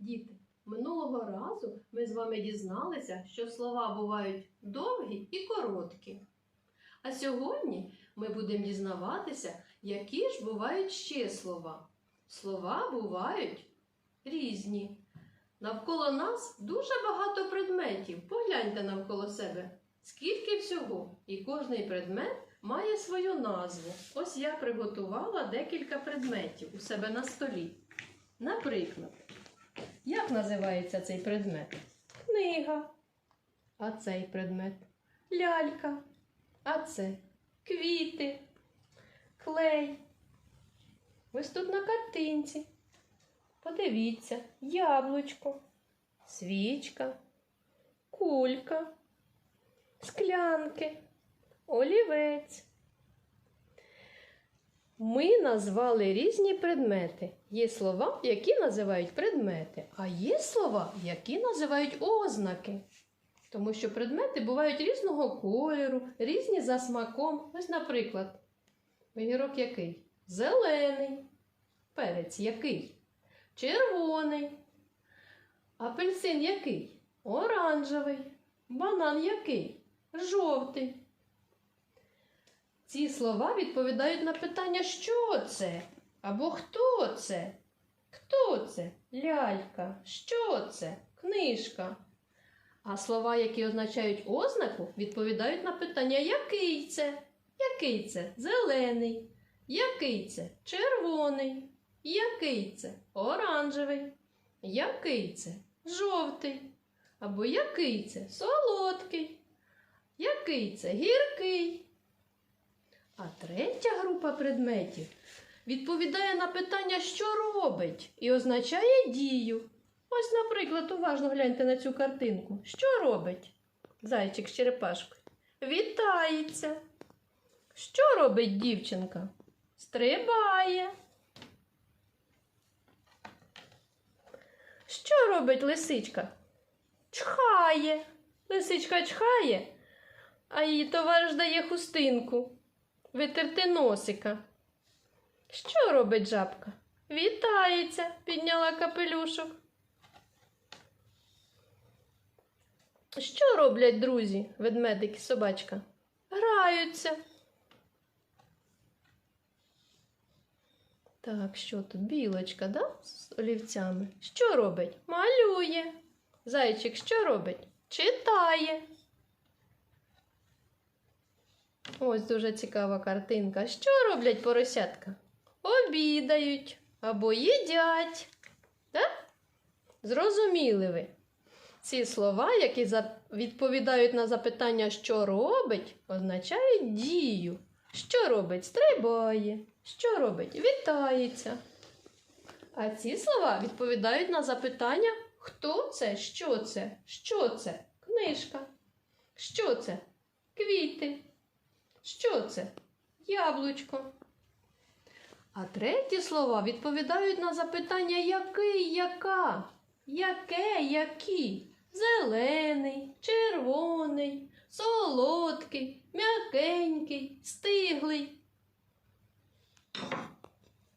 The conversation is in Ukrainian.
Діти, минулого разу ми з вами дізналися, що слова бувають довгі і короткі. А сьогодні ми будемо дізнаватися, які ж бувають ще слова. Слова бувають різні. Навколо нас дуже багато предметів. Погляньте навколо себе. Скільки всього, і кожний предмет має свою назву. Ось я приготувала декілька предметів у себе на столі. Наприклад, як називається цей предмет? Книга. А цей предмет лялька. А це квіти, клей. Ось тут на картинці. Подивіться, яблучко, свічка, кулька, склянки, олівець. Ми назвали різні предмети. Є слова, які називають предмети, а є слова, які називають ознаки. Тому що предмети бувають різного кольору, різні за смаком. Ось, наприклад, огірок який? Зелений. Перець який? Червоний. Апельсин який? Оранжевий. Банан який? Жовтий. Ці слова відповідають на питання, що це? Або хто це? Хто це? Лялька. Що це? Книжка. А слова, які означають ознаку, відповідають на питання, який це? Який це? Зелений. Який це? Червоний. Який це? Оранжевий. Який це? Жовтий. Або який це? Солодкий. Який це? Гіркий. А третя група предметів відповідає на питання, що робить, і означає дію. Ось, наприклад, уважно гляньте на цю картинку. Що робить зайчик з черепашкою? Вітається. Що робить дівчинка? Стрибає. Що робить лисичка? Чхає. Лисичка чхає, а її товариш дає хустинку. Витерти носика. Що робить жабка? Вітається, підняла капелюшок. Що роблять друзі, ведмедик і собачка? Граються. Так, що тут? Білочка, да? З олівцями. Що робить? Малює. Зайчик що робить? Читає. Ось дуже цікава картинка. Що роблять поросятка? Обідають або їдять. Да? Зрозуміли ви? Ці слова, які відповідають на запитання, що робить, означають дію. Що робить? Стрибає. Що робить? Вітається. А ці слова відповідають на запитання, хто це, що це, що це? Книжка. Що це? Квіти. Що це? Яблучко. А треті слова відповідають на запитання який, яка, яке, які, зелений, червоний, солодкий, м'якенький, стиглий.